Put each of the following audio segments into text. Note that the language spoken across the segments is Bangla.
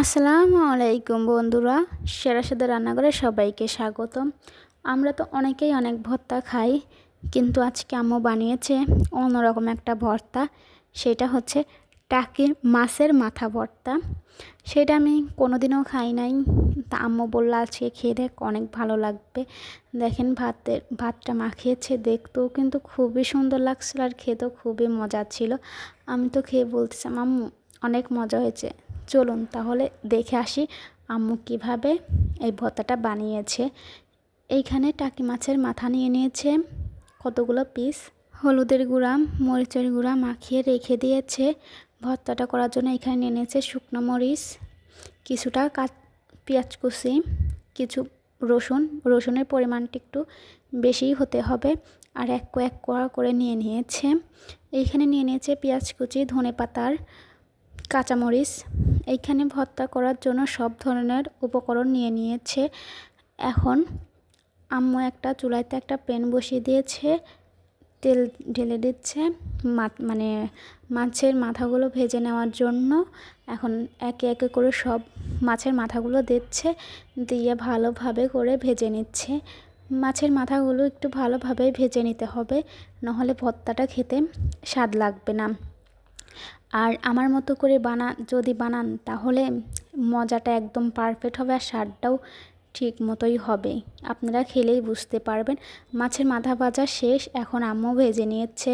আসসালামু আলাইকুম বন্ধুরা, সেরা সেরা রান্নাঘরে সবাইকে স্বাগতম। আমরা তো অনেকেই অনেক ভর্তা খাই, কিন্তু আজকে আম্মু বানিয়েছে অন্যরকম একটা ভর্তা। সেটা হচ্ছে টাকির মাছের মাথা ভর্তা। সেটা আমি কোনোদিনও খাই নাই। তা আম্মু বলল, আজকে খেয়ে দেখ, অনেক ভালো লাগবে। দেখেন ভাতের, ভাতটা মাখিয়েছে দেখতেও কিন্তু খুবই সুন্দর লাগছিল আর খেতেও খুবই মজা ছিল। আমি তো খেয়ে বলতেছিলাম, আম্মু, অনেক মজা হয়েছে। চলুন তাহলে দেখে আসি আম্মু কীভাবে এই ভর্তাটা বানিয়েছে। এইখানে টাকি মাছের মাথা নিয়ে নিয়েছে কতগুলো পিস হলুদের গুঁড়া, মরিচের গুঁড়া মাখিয়ে রেখে দিয়েছে। ভর্তাটা করার জন্য এখানে নিয়ে নিয়েছে শুকনো মরিচ, কিছুটা কাঁচ, পেঁয়াজ কুচি, কিছু রসুন। রসুনের পরিমাণটা একটু বেশিই হতে হবে আর এক এক কোয়া করে নিয়ে নিয়েছে। এইখানে নিয়ে নিয়েছে পেঁয়াজ কুচি ধনে পাতার কাঁচামরিচ। এইখানে ভর্তা করার জন্য সব ধরনের উপকরণ নিয়ে নিয়েছে। এখন আম্মু একটা চুলাইতে একটা প্যান বসিয়ে দিয়েছে। তেল ঢেলে দিচ্ছে। মানে মাছের মাথাগুলো ভেজে নেওয়ার জন্য এখন একে একে করে সব মাছের মাথাগুলো দিচ্ছে, দিয়ে ভালোভাবে করে ভেজে নিচ্ছে। মাছের মাথাগুলো একটু ভালোভাবে ভেজে নিতে হবে, নাহলে ভর্তাটা খেতে স্বাদ লাগবে না। আর আমার মতো করে বানা, যদি বানান, তাহলে মজাটা একদম পারফেক্ট হবে আর স্বাদটাও ঠিক মতোই হবে। আপনারা খেলেই বুঝতে পারবেন। মাছের মাথা ভাজা শেষ। এখন আম্মু ভেজে নিয়েছে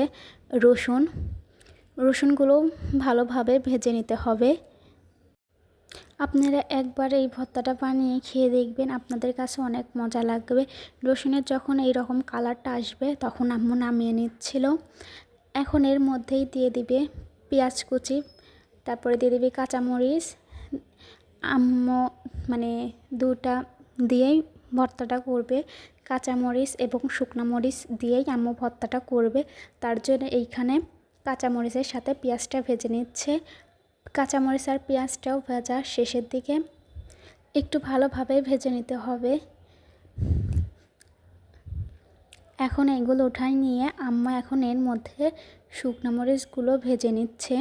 রসুন। রসুনগুলো ভালোভাবে ভেজে নিতে হবে। আপনারা একবার এই ভর্তাটা বানিয়ে খেয়ে দেখবেন। আপনাদের কাছে অনেক মজা লাগবে। রসুনের যখন এই রকম কালারটা আসবে, তখন আম্মু নামিয়ে নিচ্ছিল। এখন এর মধ্যেই দিয়ে দিবে পেঁয়াজ কুচি, তারপরে দিয়ে দিবি কাঁচামরিচ, আম্মু মানে দুটা দিয়েই ভর্তাটা করবে, কাঁচামরিচ এবং শুকনো মরিচ দিয়েই আম্মু ভর্তাটা করবে। তার জন্য এইখানে কাঁচামরিচের সাথে পেঁয়াজটা ভেজে নিচ্ছে। কাঁচামরিচ আর পেঁয়াজটাও ভেজা, শেষের দিকে একটু ভালোভাবে ভেজে নিতে হবে। এখন এগুলো উঠাই নিয়ে আম্মা এখন এর মধ্যে শুকনো মরিচগুলো ভেজে নিচ্ছে।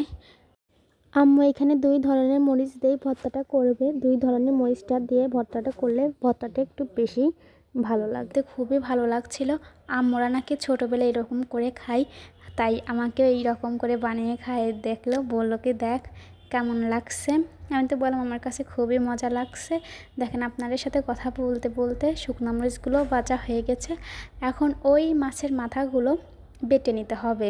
আম্মু এখানে দুই ধরনের মরিচ দিয়ে ভর্তাটা করবে। দুই ধরনের মরিচটা দিয়ে ভর্তাটা করলে ভর্তাটা একটু বেশি ভালো লাগতে খুবই ভালো লাগছিল। আম্মুরা নাকি ছোটোবেলায় এরকম করে খাই তাই আমাকে এইরকম করে বানিয়ে খায়। দেখল, বলল কি, দেখ কেমন লাগছে? আমি তো বললাম আমার কাছে খুবই মজা লাগছে। দেখেন আপনাদের সাথে কথা বলতে বলতে শুকনো মরিচগুলো বাজা হয়ে গেছে। এখন ওই মাছের মাথাগুলো বেটে নিতে হবে।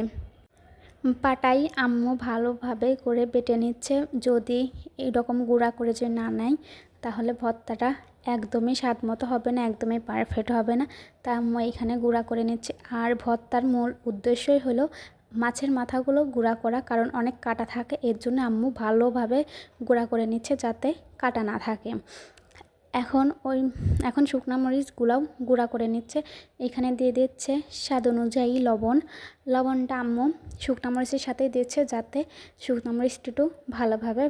পাটাই আম্মু ভালোভাবে করে বেটে নিচ্ছে। যদি এরকম গুঁড়া করে যে না নেয়, তাহলে ভর্তাটা একদমই স্বাদ মতো হবে না, একদমই পারফেক্ট হবে না। তা আম্মু এখানে গুঁড়া করে নিচ্ছে। আর ভর্তার মূল উদ্দেশ্যই হলো মাছের মাথাগুলো গুঁড়া করা, কারণ অনেক কাটা থাকে, এর জন্য আম্মু ভালোভাবে গুঁড়া করে নিচ্ছে যাতে কাটা না থাকে। এখন ওই, এখন শুকনো মরিচগুলোও গুঁড়া করে নিচ্ছে। এখানে দিয়ে দিচ্ছে স্বাদ অনুযায়ী লবণ। লবণটা আম্মু শুকনো মরিচের সাথেই দিচ্ছে যাতে শুকনো মরিচটা একটু ভালোভাবে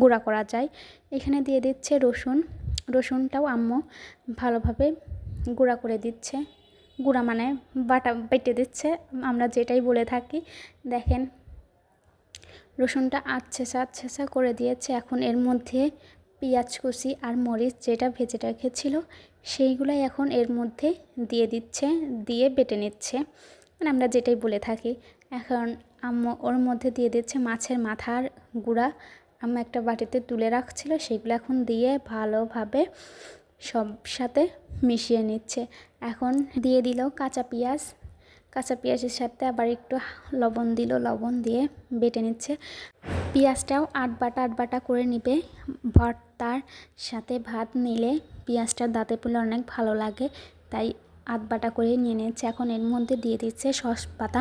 গুঁড়া করা যায়। এখানে দিয়ে দিচ্ছে রসুন। রসুনটাও আম্মু ভালোভাবে গুঁড়া করে দিচ্ছে। গুঁড়া মানে বাটা বেটে দিচ্ছে। আমরা যেটাই বলে থাকি, দেখেন, রসুনটা আচ্ছেসা আচ্ছেসা করে দিয়েছে। এখন এর মধ্যে পেঁয়াজ কুচি আর মরিচ যেটা ভেজে রেখেছিল সেইগুলাই এখন এর মধ্যে দিয়ে দিচ্ছে, দিয়ে বেটে নিচ্ছে। মানে আমরা যেটাই বলে থাকি, এখন আম্মু ওর মধ্যে দিয়ে দিচ্ছে মাছের মাথার গুঁড়া। আম্মু একটা বাটিতে তুলে রাখছিল, সেগুলো এখন দিয়ে ভালোভাবে সব সাথে মিশিয়ে নিচ্ছে। এখন দিয়ে দিল কাঁচা পেঁয়াজ। কাঁচা পেঁয়াজের সাথে আবার একটু লবণ দিল, লবণ দিয়ে বেটে নিচ্ছে। পেঁয়াজটাও আট বাটা আট বাটা করে নিবে। ভর্তার সাথে ভাত নিলে পেঁয়াজটা দাঁতে পুলে অনেক ভালো লাগে, তাই আধ বাটা করে নিয়ে নিচ্ছে। এখন এর মধ্যে দিয়ে দিচ্ছে সস পাতা।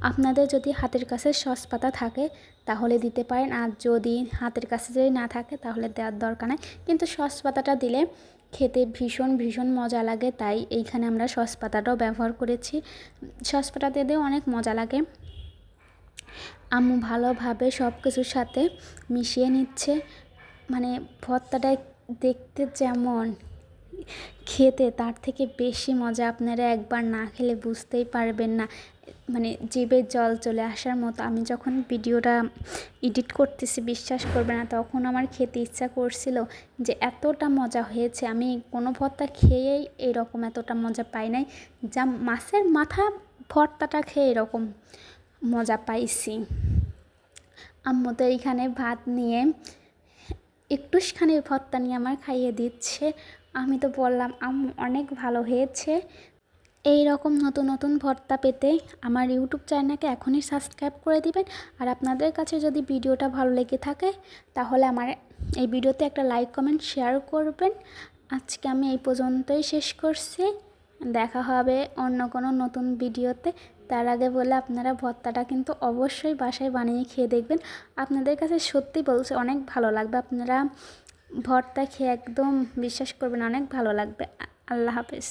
আপনাদের যদি হাতের কাছে সস পাতা থাকে, তাহলে দিতে পারেন। আর যদি হাতের কাছে যদি না থাকে, তাহলে দেওয়ার দরকার নেই। কিন্তু সস পাতাটা দিলে খেতে ভীষণ ভীষণ মজা লাগে, তাই এইখানে আমরা সস পাতাটাও ব্যবহার করেছি। সস পাতা দিয়েও অনেক মজা লাগে। আম্মু ভালোভাবে সব কিছুর সাথে মিশিয়ে নিচ্ছে। মানে ভর্তাটা দেখতে যেমন খেতে, তার থেকে বেশি মজা আপনারা একবার না খেলে বুঝতেই পারবেন না। মানে জিভে জল চলে আসার মতো, আমি যখন ভিডিওটা এডিট করতেছি, বিশ্বাস করবে না, তখন আমার খেতে ইচ্ছা করছিল যে এতটা মজা হয়েছে। আমি কোনো ভর্তা খেয়েই এরকম এতটা মজা পাই নাই, যা মাছের মাথা ভর্তাটা খেয়ে এরকম মজা পাইছি। আম্মু তো এইখানে ভাত নিয়ে একটুখানি ভর্তা নিয়ে আমার খাইয়ে দিচ্ছে। আমি তো বললাম, আম্মু অনেক ভালো হয়েছে এই রকম নতুন নতুন ভর্তা পেতে আমার ইউটিউব চ্যানেলকে এখনই সাবস্ক্রাইব করে দিবেন। আর আপনাদের কাছে যদি ভিডিওটা ভালো লেগে থাকে, তাহলে আমার এই ভিডিওতে একটা লাইক, কমেন্ট, শেয়ার করবেন। আজকে আমি এই পর্যন্তই শেষ করছি। দেখা হবে অন্য কোনো নতুন ভিডিওতে। তার আগে বলে আপনারা ভর্তাটা কিন্তু অবশ্যই বাসায় বানিয়ে খেয়ে দেখবেন। আপনাদের কাছে সত্যি বলছে, অনেক ভালো লাগবে। আপনারা ভর্তা খেয়ে একদম বিশ্বাস করবেন, অনেক ভালো লাগবে। আল্লাহ হাফেজ।